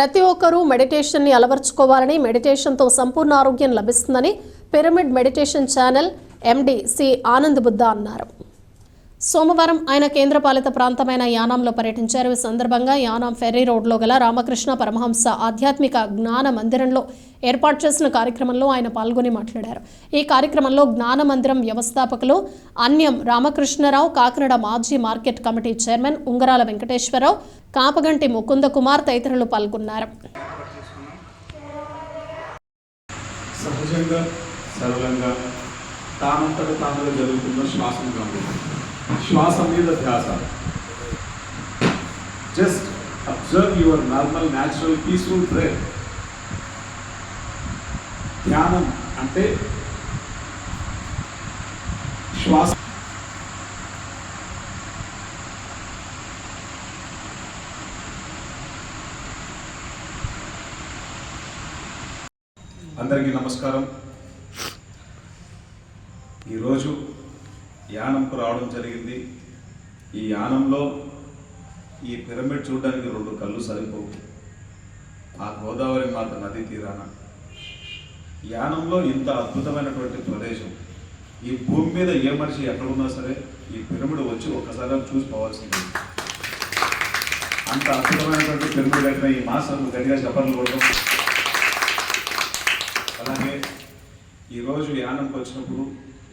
ప్రతి ఒక్కరూ మెడిటేషన్ని అలవర్చుకోవాలని మెడిటేషన్తో సంపూర్ణ ఆరోగ్యం లభిస్తుందని pyramid meditation channel MD C Anand Buddha అన్నారు. సోమవారం ఆయన కేంద్రపాలిత ప్రాంతమైన యానాంలో పర్యటించారు. ఈ సందర్భంగా యానాం ఫెర్రీ రోడ్లో గల రామకృష్ణ పరమహంస ఆధ్యాత్మిక జ్ఞాన మందిరంలో ఏర్పాటు చేసిన కార్యక్రమంలో ఆయన పాల్గొని మాట్లాడారు. ఈ కార్యక్రమంలో జ్ఞాన మందిరం వ్యవస్థాపకులు అన్యం రామకృష్ణరావు కాకినాడ మాజీ మార్కెట్ కమిటీ చైర్మన్ ఉంగరాల వెంకటేశ్వరరావు కాపగంటి ముకుంద కుమార్ తదితరులు పాల్గొన్నారు. సహజంగా సరళంగా తానంతట తానుగా జరుగుతున్న శ్వాసం గమనించారు శ్వాస మీద ధ్యాస just observe your normal natural peaceful breath ధ్యానం అంటే శ్వాస అందరికీ నమస్కారం ఈరోజు యానంకు రావడం జరిగింది ఈ యానంలో ఈ పిరమిడ్ చూడడానికి రెండు కళ్ళు సరిపోవు. ఆ గోదావరి మాత నది తీరాన. యానంలో ఇంత అద్భుతమైనటువంటి ప్రదేశం. ఈ భూమి మీద ఏ మనిషి ఎక్కడున్నా సరే ఈ పిరమిడ్ వచ్చి ఒక్కసారి చూసుకోవాల్సింది అంత అద్భుతమైనటువంటి పిరమిడ్ కట్టిన ఈ మాస్టర్ గట్టిగా చెప్పాలని కొడతాం అలాగే ఈరోజు యానంకి వచ్చినప్పుడు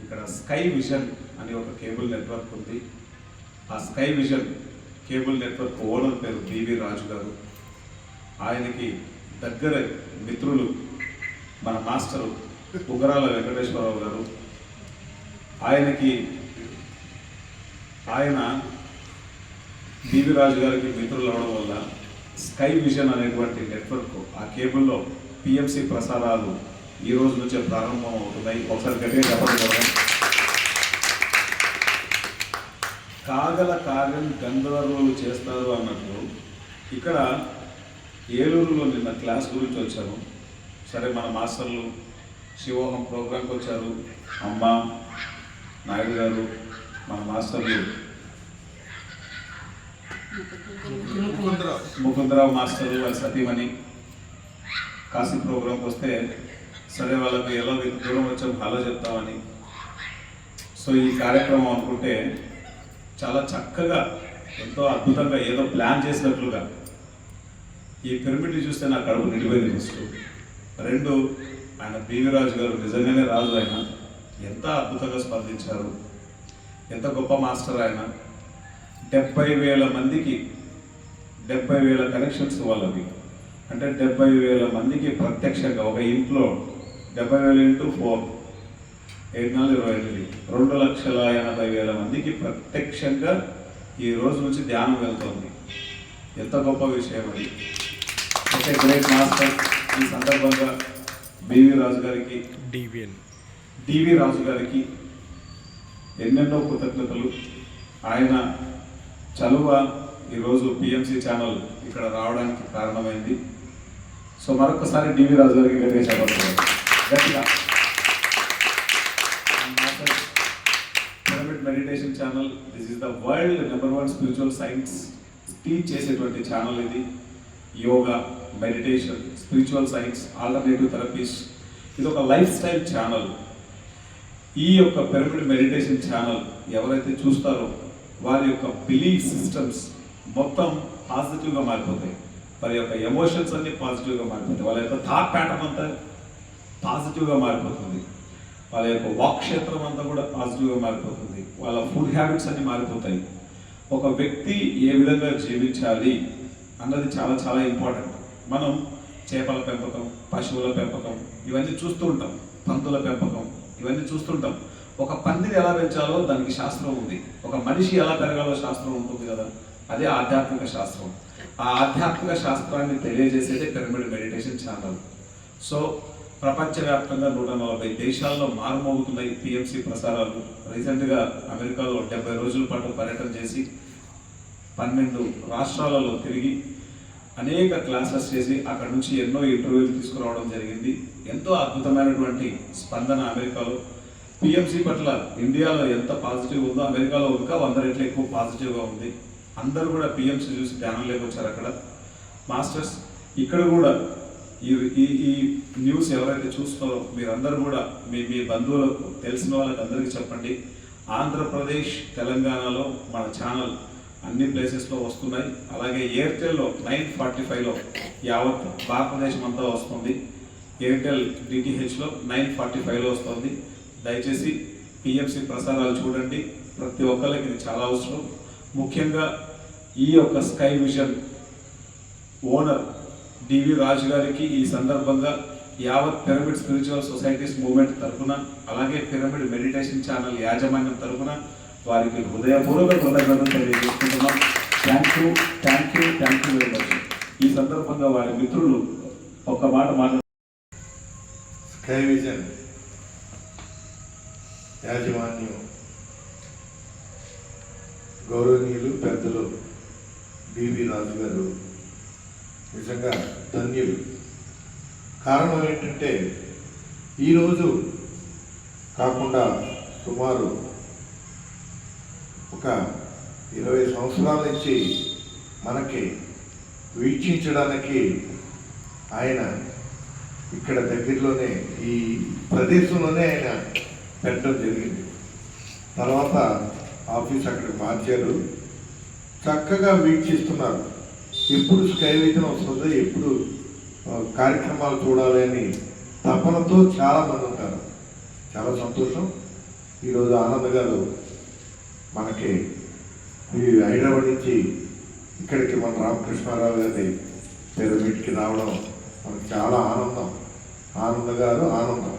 ఇక్కడ స్కై విజన్ అనే ఒక కేబుల్ నెట్వర్క్ ఉంది. ఆ sky vision cable network owner పేరు బివి రాజు గారు. ఆయనకి దగ్గర మిత్రులు మన మాస్టరు ఉగరాల వెంకటేశ్వరరావు గారు. ఆయనకి ఆయన బివి రాజు గారికి మిత్రులు అవడం వల్ల స్కై విజన్ అనేటువంటి నెట్వర్క్ ఆ కేబుల్లో పిఎంసి ప్రసారాలు ఈ రోజు నుంచే ప్రారంభం అవుతున్నాయి ఒకసారి గట్టిగా చెప్పండి కదా. కాగల కార్యం గంధర్వులు చేస్తారు అన్నట్లు ఇక్కడ ఏలూరులో నిన్న క్లాస్ గురించి వచ్చాను సరే మన మాస్టర్లు శివోహం ప్రోగ్రాంకి వచ్చారు. అమ్మ నాయుడు గారు మన మాస్టర్లు ముకుందరావు. మాస్టర్ వాళ్ళ సతీమణి కాశీ ప్రోగ్రాంకి వస్తే సరే వాళ్ళకి ఎలా దూరం వచ్చాం హలో చెప్తామని. సో ఈ కార్యక్రమం అనుకుంటే చాలా చక్కగా ఎంతో అద్భుతంగా ఏదో ప్లాన్ చేసినట్లుగా. ఈ పిరమిడ్ని చూస్తే నా కడుపు నిండిపోయింది ఫస్ట్ రెండు ఆయన పివి రాజు గారు నిజంగానే రాజు ఆయన. ఎంత అద్భుతంగా స్పందించారు. ఎంత గొప్ప మాస్టర్ ఆయన. డెబ్బై వేల మందికి డెబ్బై వేల కనెక్షన్స్ వాళ్ళవి. అంటే డెబ్బై వేల మందికి ప్రత్యక్షంగా ఒక ఇంట్లో డెబ్బై వేల ఇంటూ ఫోర్. ఏడు నాలుగు ఇరవై ఎనిమిది రెండు లక్షల ఎనభై వేల మందికి ప్రత్యక్షంగా ఈ రోజు నుంచి ధ్యానం వెళ్తుంది. ఎంత గొప్ప విషయం అది. గ్రేట్ మాస్టర్ ఈ సందర్భంగా బివి రాజు గారికి డివిఎన్. డివి రాజు గారికి ఎన్నెన్నో కృతజ్ఞతలు. ఆయన చలువ ఈరోజు పిఎంసి ఛానల్ ఇక్కడ రావడానికి కారణమైంది. సో మరొకసారి డివి రాజు గారికి గట్టిగా చెప్పాలి. గట్టిగా pyramid meditation channel this is the world number one spiritual science teach చేసేటువంటి ఛానల్ ఇది. Yoga meditation spiritual science alternative therapies ఇది ఒక లైఫ్ స్టైల్ ఛానల్ ఈ యొక్క పిరమిడ్ మెడిటేషన్ ఛానల్ ఎవరైతే చూస్తారో వారి యొక్క బిలీఫ్ సిస్టమ్స్ మొత్తం పాజిటివ్గా మారిపోతాయి. వారి యొక్క ఎమోషన్స్ అన్ని పాజిటివ్గా మారిపోతాయి. వాళ్ళ యొక్క థాట్ ప్యాటర్న్ అంతా పాజిటివ్గా మారిపోతుంది. వాళ్ళ యొక్క వాక్ క్షేత్రం అంతా కూడా పాజిటివ్గా మారిపోతుంది. వాళ్ళ ఫుడ్ హ్యాబిట్స్ అన్ని మారిపోతాయి. ఒక వ్యక్తి ఏ విధంగా జీవించాలి అన్నది చాలా చాలా ఇంపార్టెంట్ మనం చేపల పెంపకం పశువుల పెంపకం ఇవన్నీ చూస్తూ ఉంటాం. పందుల పెంపకం ఇవన్నీ చూస్తుంటాం ఒక పందిని ఎలా పెంచాలో దానికి శాస్త్రం ఉంది. ఒక మనిషి ఎలా పెరగాలో శాస్త్రం ఉంటుంది కదా. అదే ఆధ్యాత్మిక శాస్త్రం. ఆ ఆధ్యాత్మిక శాస్త్రాన్ని తెలియజేసేదే పిరమిడ్ మెడిటేషన్ ఛానల్ సో ప్రపంచవ్యాప్తంగా నూట నలభై దేశాల్లో మారుమోగుతున్నాయి పిఎంసి ప్రసారాలు. రీసెంట్గా అమెరికాలో డెబ్బై రోజుల పాటు పర్యటన చేసి పన్నెండు రాష్ట్రాలలో తిరిగి అనేక క్లాసెస్ చేసి అక్కడ నుంచి ఎన్నో ఇంటర్వ్యూలు తీసుకురావడం జరిగింది. ఎంతో అద్భుతమైనటువంటి స్పందన అమెరికాలో. పిఎంసి పట్ల ఇండియాలో ఎంత పాజిటివ్ ఉందో అమెరికాలో ఇంకా వంద రెట్లు ఎక్కువ పాజిటివ్గా ఉంది. అందరూ కూడా పిఎంసి చూసి ధ్యానం వచ్చారు అక్కడ. మాస్టర్స్ ఇక్కడ కూడా ఈ ఈ న్యూస్ ఎవరైతే చూస్తారో మీరందరూ కూడా మీ మీ బంధువులకు తెలిసిన వాళ్ళకి అందరికీ చెప్పండి. ఆంధ్రప్రదేశ్ తెలంగాణలో మన ఛానల్ అన్ని ప్లేసెస్లో వస్తున్నాయి. అలాగే ఎయిర్టెల్లో నైన్ ఫార్టీ ఫైవ్లో యావత్ భారతదేశం అంతా వస్తుంది. ఎయిర్టెల్ డిటిహెచ్లో నైన్ ఫార్టీ ఫైవ్లో వస్తుంది. దయచేసి పిఎంసి ప్రసారాలు చూడండి. ప్రతి ఒక్కరికి ఇది చాలా అవసరం. ముఖ్యంగా ఈ యొక్క sky vision owner D V Raju గారికి ఈ సందర్భంగా యావత్ పిరమిడ్ స్పిరిచువల్ సొసైటీస్ మూవ్మెంట్ తరఫున అలాగే పిరమిడ్ మెడిటేషన్ ఛానల్ యాజమాన్యం తరఫున వారికి హృదయపూర్వక కృతజ్ఞతలు తెలియజేసుకుంటున్నాం. Thank you thank you thank you very much ఈ సందర్భంగా వారి మిత్రులు ఒక్క మాట మాట్లాడు స్కై విజన్ యాజమాన్యం గౌరవనీయులు పెద్దలు బివి రాజు గారు నిజంగా ధన్యులు. కారణం ఏంటంటే ఈరోజు కాకుండా సుమారు ఒక ఇరవై సంవత్సరాల నుంచి మనకి వీక్షించడానికి ఆయన ఇక్కడ దగ్గరలోనే ఈ ప్రదేశంలోనే ఆయన పెట్టడం జరిగింది. తర్వాత ఆఫీస్ అక్కడికి మార్చారు. చక్కగా వీక్షిస్తున్నారు. ఎప్పుడు స్కై విజన్ వస్తుందో ఎప్పుడు కార్యక్రమాలు చూడాలి అని తపనతో చాలా మంది ఉంటారు. చాలా సంతోషం. ఈరోజు ఆనంద్ గారు మనకి ఈ హైదరాబాద్ నుంచి ఇక్కడికి మన రామకృష్ణారావు గారి పిరమిడ్కి రావడం మనకు చాలా ఆనందం. ఆనంద్ గారు ఆనందం.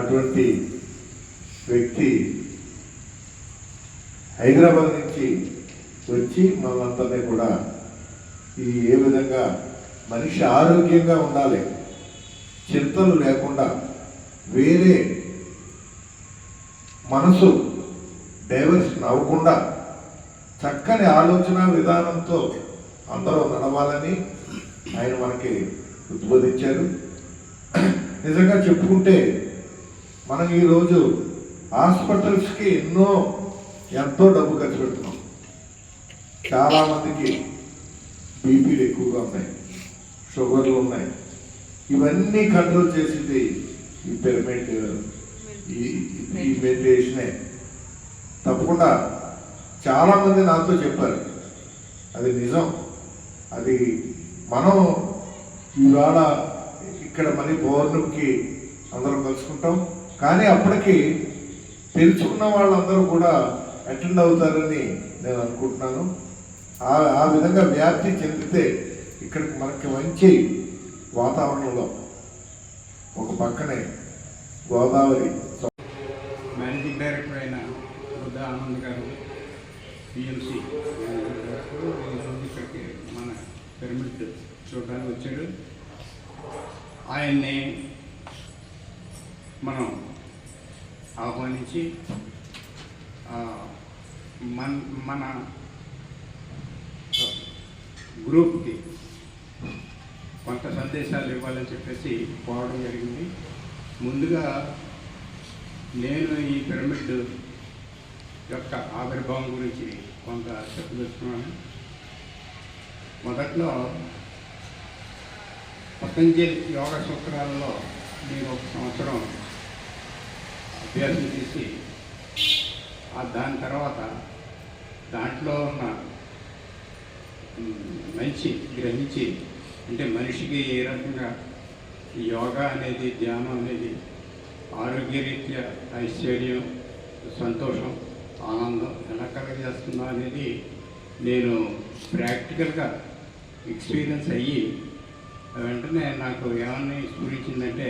అటువంటి వ్యక్తి హైదరాబాద్ నుంచి వచ్చి మనందరినీ కూడా ఈ ఏ విధంగా మనిషి ఆరోగ్యంగా ఉండాలి చింతలు లేకుండా వేరే మనసు డైవర్షన్ అవ్వకుండా చక్కని ఆలోచన విధానంతో అందరూ నడవాలని ఆయన మనకి ఉద్బోధించారు. నిజంగా చెప్పుకుంటే మనం ఈరోజు హాస్పిటల్స్కి ఎన్నో ఎంతో డబ్బు ఖర్చు పెడుతున్నాం. చాలామందికి బీపీలు ఎక్కువగా ఉన్నాయి షుగర్లు ఉన్నాయి. ఇవన్నీ కంట్రోల్ చేసింది ఈ పిరమిడ్ ఈ ఈ మెడిటేషనే. తప్పకుండా చాలామంది నాతో చెప్పారు అది నిజం అది మనం ఇవాళ ఇక్కడ మళ్ళీ పౌర్ణమికి అందరం కలుసుకుంటాం. కానీ అప్పటికి తెలుసుకున్న వాళ్ళందరూ కూడా అటెండ్ అవుతారని నేను అనుకుంటున్నాను. ఆ ఆ విధంగా వ్యాప్తి చెందితే ఇక్కడికి మనకి మంచి వాతావరణంలో ఒక పక్కనే గోదావరి మేనేజింగ్ డైరెక్టర్ అయిన బుద్ధ ఆనంద్ గారు పిఎంసి ఈరోజు ఇక్కడికి మన పిరమిడ్ చూడడానికి వచ్చాడు. ఆయన్ని మనం ఆహ్వానించి మన మన గ్రూప్కి కొంత సందేశాలు ఇవ్వాలని చెప్పేసి పోవడం జరిగింది. ముందుగా నేను ఈ పిరమిడ్ యొక్క ఆవిర్భావం గురించి కొంత చెప్పదలుచుకున్నాను. మొదట్లో పతంజలి యోగ సూత్రాలలో నేను ఒక సంవత్సరం అభ్యాసం చేసి దాని తర్వాత దాంట్లో ఉన్న మంచి గ్రహించి అంటే మనిషికి ఏ రకంగా యోగా అనేది ధ్యానం అనేది ఆరోగ్యరీత్యా ఐశ్వర్యం సంతోషం ఆనందం ఎలా కలగజేస్తుందో అనేది నేను ప్రాక్టికల్గా ఎక్స్పీరియన్స్ అయ్యి వెంటనే నాకు ఏమని స్ఫూరించిందంటే